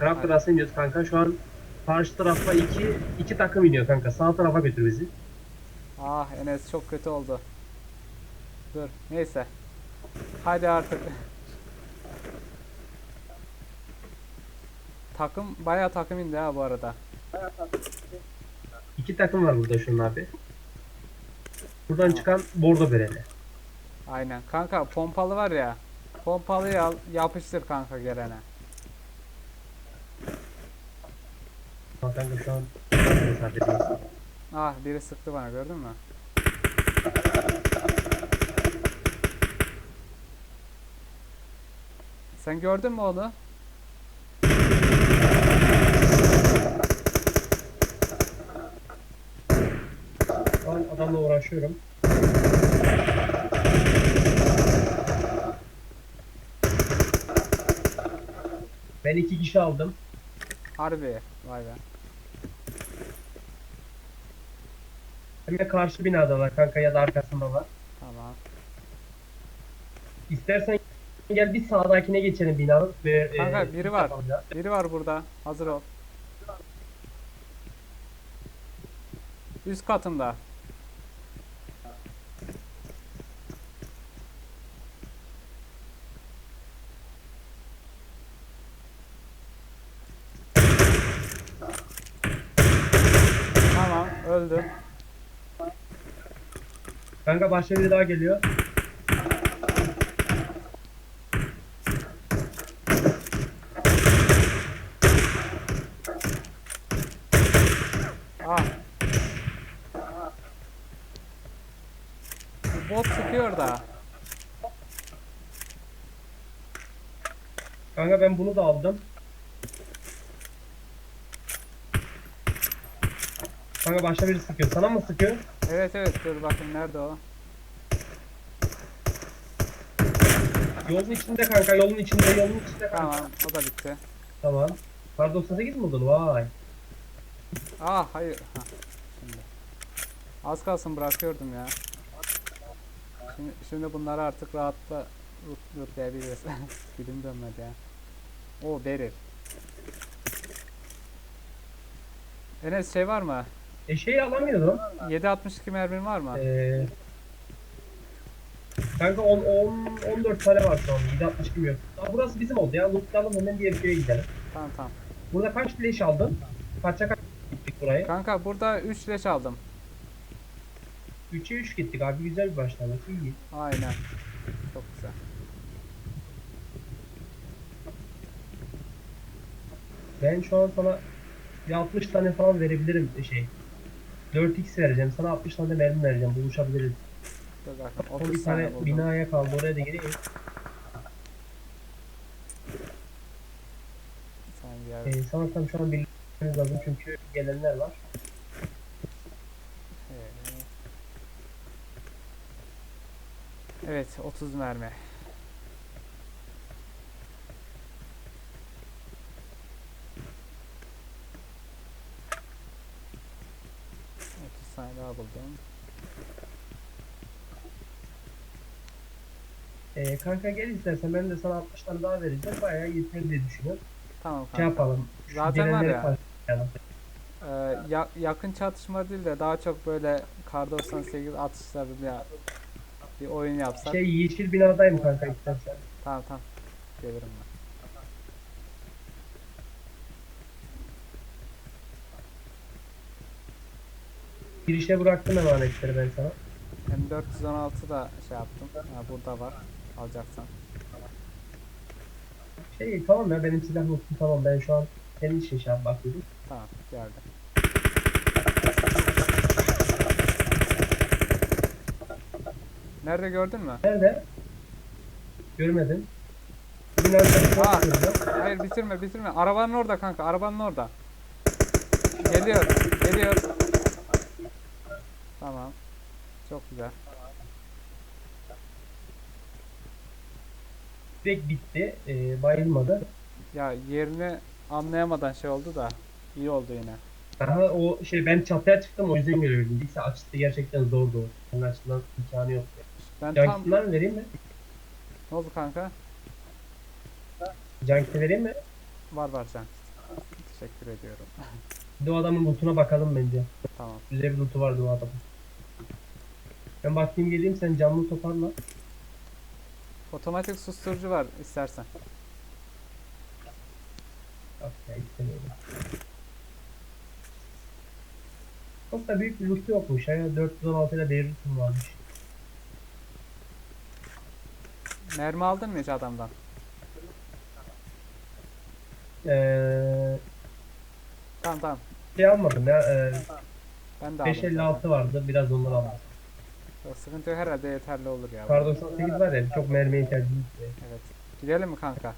Aynen. Terrace'a iniyoruz kanka. Şu an karşı tarafa iki, iki takım iniyor kanka. Sağ tarafa götür bizi. Ah Enes çok kötü oldu. Dur neyse. Hadi artık. Takım bayağı takım indi ha bu arada. İki takım var burada şu an abi. Buradan çıkan bordo bereli. Aynen. Kanka pompalı var ya. Pompalıyı al yapıştır kanka gelene. Kanka şu an mesafedeyiz. Ah biri sıktı bana gördün mü? Sen gördün mü onu? Şu an adamla uğraşıyorum. Ben iki kişi aldım. Harbi. Vay be. Hemen karşı binadalar kanka ya da arkasındalar. Tamam. İstersen gel bir sağdakine geçelim binanın ve Kanka, e, biri var. yapalım. Biri var burada. Hazır ol. Üst katında. Tamam, öldü. Kanka başka biri daha geliyor. Ah. Bu Bot çıkıyor da. Kanka ben bunu da aldım. Kanka başka biri sıkıyor. Sana mı sıkıyor? Evet evet dur bakayım nerede o? Yolun içinde kanka yolun içinde yolun içinde kanka. Tamam o da bitti. Tamam. Kar 98 mi buldun? Vay. Ah hayır. Ha, şimdi. Az kalsın bırakıyordum ya. Şimdi, şimdi bunları artık rahatla rutlayabiliriz. Dilim dönmedi ya. O Beril. Enes şey var mı? E şeyi alamıyordum. 7.62 mermin var mı? Ee, kanka 10, 10, 14 tane var şu an. 760 kim yok. Aa, burası bizim oldu ya. Lootlayalım hemen diğer köye gidelim. Tamam tamam. Burada kaç flash aldın? Kaça kaç gittik buraya? Kanka burada 3 leş aldım. 3'e 3 gittik abi. Güzel bir başlangıç. İyi. Aynen. Çok güzel. Ben şu an sana bir 60 tane falan verebilirim şey. 4x vereceğim. Sana 60 tane mermi vereceğim. Buluşabiliriz. Bakayım. Son 30 bir tane tane buldum. binaya kaldı. Oraya da gireyim. Sen bir yer- Ee, sanırsam şu an bilmemiz lazım çünkü gelenler var. Ee, Evet 30 mermi. Tane daha buldum. Ee, kanka gel istersen ben de sana 60 tane daha vereceğim. Bayağı yeter diye düşünüyorum. Tamam kanka. Şey yapalım. Zaten var ya. Ee, ya- yakın çatışma değil de daha çok böyle kar 98 atışlarıyla bir oyun yapsak. Şey yeşil binadayım kanka istersen. Tamam tamam. Gelirim ben. Girişe bıraktım emanetleri ben sana. M416 da şey yaptım. Ha, burada var. Alacaksan. Şey tamam ya benim silah lootum tamam ben şu an senin için şey yap bakıyorum. Tamam geldi. Nerede gördün mü? Nerede? Görmedim. Aa. bakıyorum. Hayır bitirme bitirme. Arabanın orada kanka. Arabanın orada. Geliyor. Geliyor. Tamam. Çok güzel. Direkt bitti. Ee, bayılmadı. Ya yerini anlayamadan şey oldu da iyi oldu yine. Aha o şey ben çatıya çıktım o yüzden görebildim. Değilse açıkta gerçekten zordu. Onun açısından imkanı yok. Ben tam Junket'ler mi vereyim mi? ne oldu kanka? Junket vereyim mi? Var var sen. Teşekkür ediyorum. Bir de o adamın lootuna bakalım bence. tamam. Güzel bir lootu vardı o adamın. Ben bakayım geleyim sen camını toparla. Otomatik susturucu var istersen. Yok ya istemiyorum. Çok da büyük bir loot yokmuş. Ya 416 ile devritim varmış. Mermi aldın mı hiç adamdan? Ee, Tamam tamam. şey almadım ya. E, Ben de aldım. zaten. 556 vardı. Biraz ondan aldım. Sıkıntı yok herhalde yeterli olur ya. Kar 98 var ya. Çok mermiye ihtiyacımız yok. Evet. Gidelim mi kanka?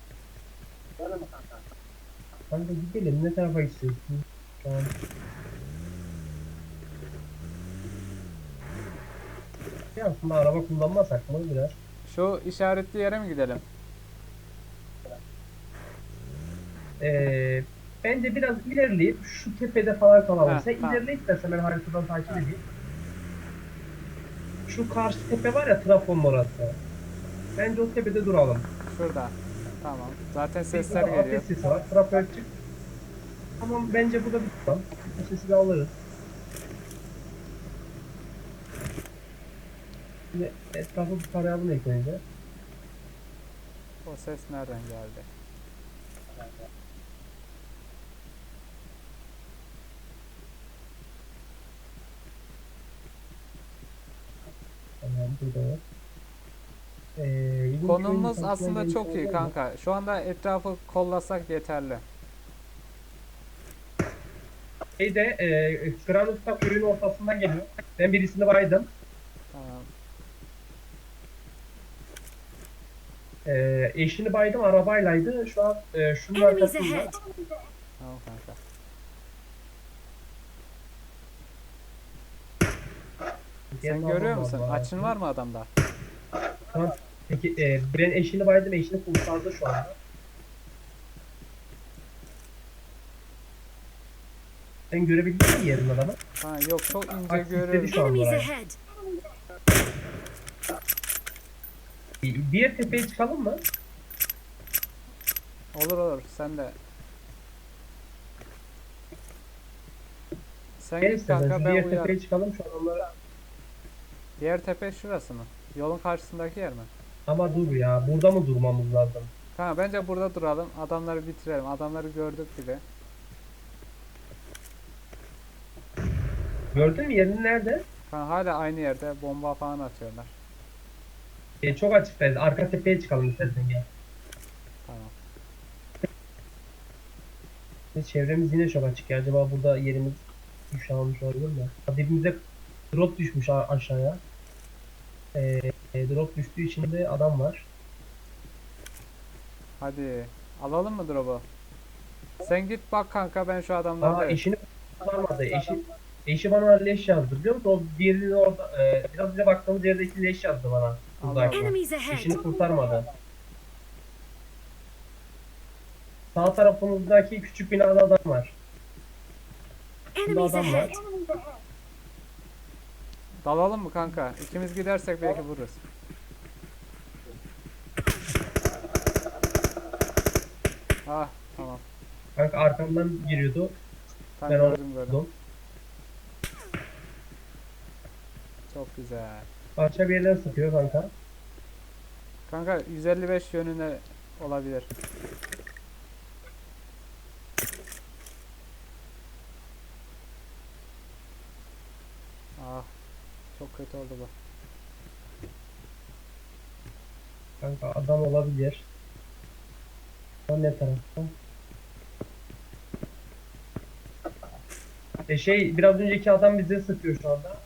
Kanka gidelim. Ne tarafa istiyorsun? An. Ya aslında araba kullanmasak mı biraz? Şu işaretli yere mi gidelim? Ee, bence biraz ilerleyip şu tepede falan kalalım. Ha, Sen tamam. ilerle istersen ben haritadan takip edeyim. Şu karşı tepe var ya trafonun orası. Bence o tepede duralım. Şurada. Tamam. Zaten sesler burada geliyor. Ateş sesi var. Trafoya çık. Tamam bence burada bir tutalım. Bu sesi de alırız. Şimdi etrafı bir tarayalım önce. O ses nereden geldi? Tamam burada. Ee, köyün aslında çok iyi kanka. Şu anda etrafı kollasak yeterli. Şeyde e, Granus'ta köyün ortasından geliyor. Ben birisini baydım. Tamam. E, eşini baydım arabaylaydı. Şu an e, şunun Enemies arkasında. ahead. Tamam kanka. Sen görüyor musun? Açın var mı adamda? Tamam. Peki e, ben eşini baydım. Eşini kurtardı şu anda. Sen görebildin mi yerin adamı? Ha yok çok ince Bak, görüyorum. şu an Enemies buraya. ahead. E, Diğer tepeye çıkalım mı? Olur olur sen de. Sen Gel git kanka ben diğer uyarım. tepeye çıkalım şu an onlara. Diğer tepe şurası mı? Yolun karşısındaki yer mi? Ama dur ya burada mı durmamız lazım? Kanka bence burada duralım. Adamları bitirelim. Adamları gördük bile. Gördün mü yerini nerede? Kanka hala aynı yerde bomba falan atıyorlar. E, çok açıktayız. Arka tepeye çıkalım istersen gel. Tamam. Ve Çevremiz yine çok açık ya. Acaba burada yerimiz almış olabilir mi? Dibimize drop düşmüş aşağıya. E, e, drop düştüğü için de adam var. Hadi. Alalım mı drop'u? Sen git bak kanka ben şu Aa adamları eşini kurtarmadı. Eşi, eşi bana leş yazdı biliyor musun? O diğerini orada e, biraz önce baktığımız yerdeki leş yazdı bana. Eşini kurtarmadı. Sağ tarafımızdaki küçük binada adam var. Enemies adam var. Dalalım mı kanka? İkimiz gidersek belki vururuz. Ah tamam. Kanka arkamdan giriyordu. Ben Ben onu gördüm. Çok güzel. Başka bir yerden sıkıyor kanka. Kanka 155 yönüne olabilir. Ah çok kötü oldu bu. Kanka adam olabilir. O ne tarafta? E şey biraz önceki adam bize sıkıyor şu anda.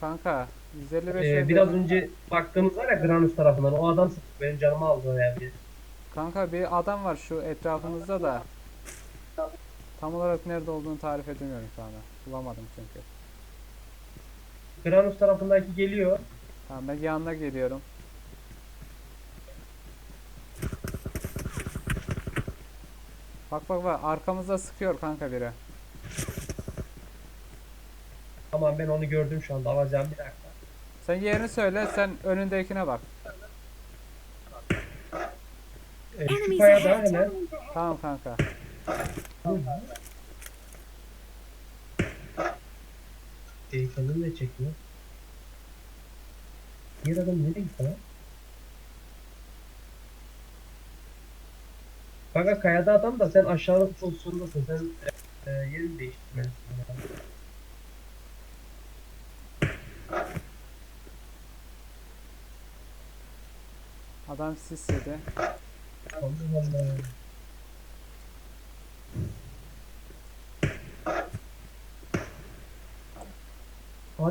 Kanka 155 Ee, biraz önce baktığımız var ya Granus tarafından o adam sıktı benim canımı aldı yani. Kanka bir adam var şu etrafımızda da. Tam olarak nerede olduğunu tarif edemiyorum şu anda. Bulamadım çünkü. Granus tarafındaki geliyor. Tamam ben yanına geliyorum. Bak bak bak arkamızda sıkıyor kanka biri. Tamam ben onu gördüm şu anda alacağım bir dakika. Sen yerini söyle sen önündekine bak. Ee, şu kayada hemen Tamam kanka. Şey, kendini de çekiyor. Diğer adam nereye gitti lan? Kanka kayada adam da sen aşağılık pozisyondasın. Sen e, e, yerini değiştirmelisin. Adam sis yedi. Allah Allah.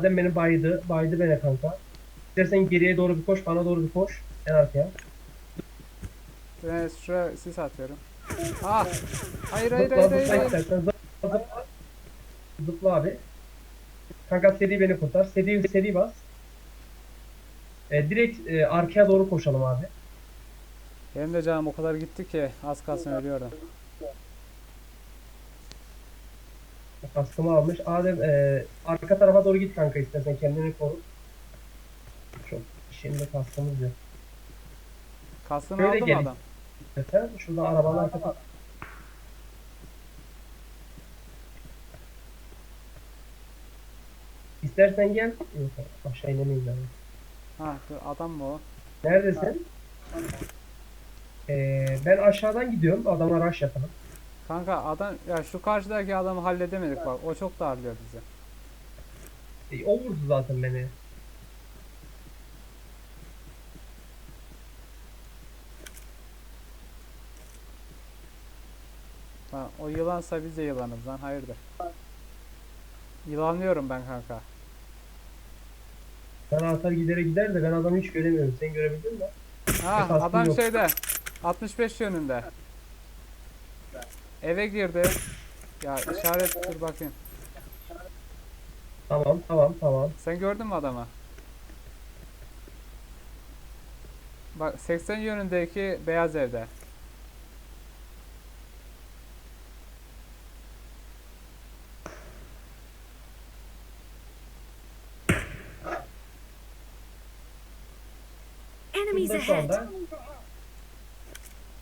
Adem beni baydı. Baydı beni kanka. İstersen geriye doğru bir koş. Bana doğru bir koş. En arkaya. Ben şuraya sis atıyorum. Ah! Hayır hayır hayır hayır. zıpla. Zıpla zıpla. Zıpla abi. Kanka seri beni kurtar. Seri seri bas. E, direkt e, arkaya doğru koşalım abi. Benim de canım o kadar gitti ki az kalsın ölüyordum. Kaskımı almış. Adem e, arka tarafa doğru git kanka istersen kendini koru. Çok şimdi kaskımız yok. Kaskını Şöyle aldı mı gelin. adam? Zaten şurada arabanın arkası. İstersen gel. Yok aşağı inemeyiz abi. Ha dur adam mı o? Neredesin? Ee, ben aşağıdan gidiyorum. Adama rush yapalım. Kanka adam ya şu karşıdaki adamı halledemedik bak. O çok darlıyor bizi. E, o vurdu zaten beni. Ha, o yılansa biz de yılanız lan hayırdır. Yılanlıyorum ben kanka. Sana atar gidere gider de ben adamı hiç göremiyorum. Sen görebildin mi? Ha adam yok. şeyde 65 yönünde. Eve girdi. Ya işaret dur bakayım. Tamam tamam tamam. Sen gördün mü adamı? Bak 80 yönündeki beyaz evde. Enemies ahead!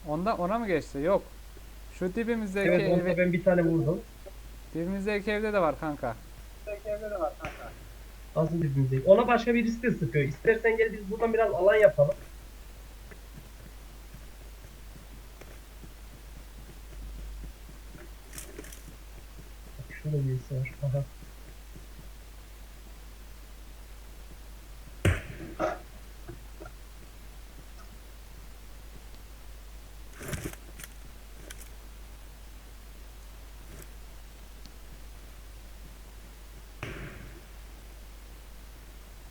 Onda ona mı geçti? Yok. Şu dibimizdeki Evet evi, onda ben bir tane vurdum. dibimizdeki evde de var kanka. Nasıl dibimizde? Ona başka birisi de sıkıyor. İstersen gel biz buradan biraz alan yapalım. Şurada birisi var. Aha.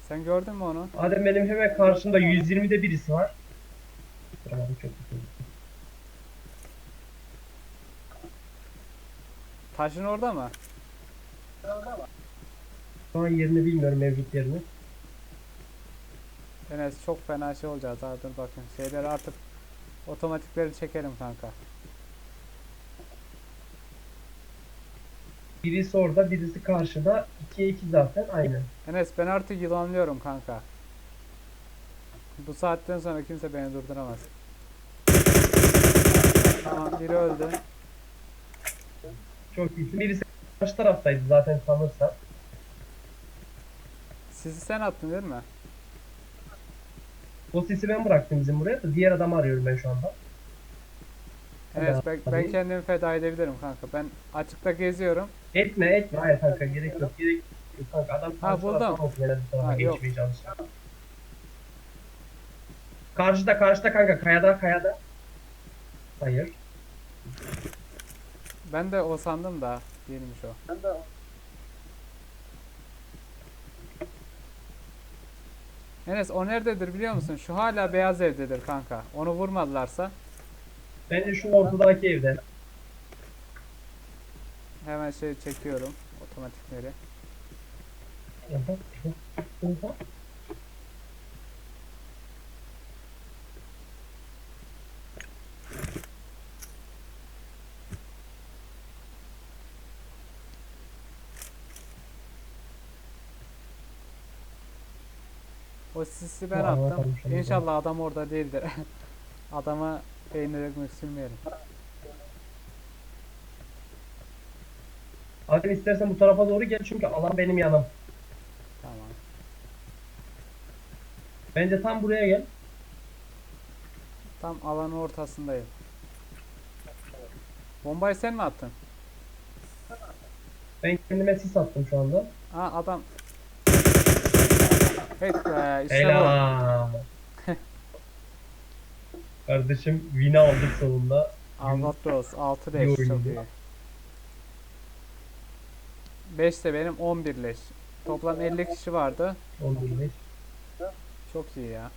Sen gördün mü onu? Adem benim hemen karşımda 120'de birisi var. Tamam çok kötü. Taşın orada mı? Şu an yerini bilmiyorum mevcut yerini. Enes çok fena şey olacağız ha dur bakın. Şeyleri artık otomatikleri çekelim kanka. Birisi orada, birisi karşıda. 2'ye 2 zaten aynı. Enes ben artık yılanlıyorum kanka. Bu saatten sonra kimse beni durduramaz. Tamam biri öldü. Çok iyisin. Birisi karşı taraftaydı zaten sanırsan. Sizi sen attın değil mi? O sesi ben bıraktım bizim buraya da diğer adamı arıyorum ben şu anda. Hadi ben, ben kendimi feda edebilirim kanka. Ben açıkta geziyorum. Etme etme. Hayır kanka gerek yok. Gerek yok kanka. Adam Ha, buldum. Ha, yok. geçmeye çalışıyor. Karşıda karşıda kanka. Kayada kayada. Hayır. Ben de o sandım da değilmiş o. Enes o nerededir biliyor musun? Şu hala beyaz evdedir kanka. Onu vurmadılarsa Bence şu ortadaki evde. Hemen şey çekiyorum otomatikleri. O sisi ben attım. orada. İnşallah adam orada değildir. Adama peynir ekmek sürmeyelim. Adem istersen bu tarafa doğru gel çünkü alan benim yanım. Tamam. Bence tam buraya gel. Tam alanın ortasındayım. Bombayı sen mi attın? Ben kendime sis attım şu anda. Aa adam. Evet be işte bu. Helal. Kardeşim win'i aldık sonunda. Albatros 6 İyi leş çok oyundu. iyi. 5 de benim 11 leş. Toplam 50 kişi vardı. 15. Çok iyi ya.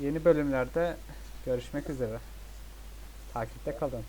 Yeni bölümlerde görüşmek üzere. Takipte kalın.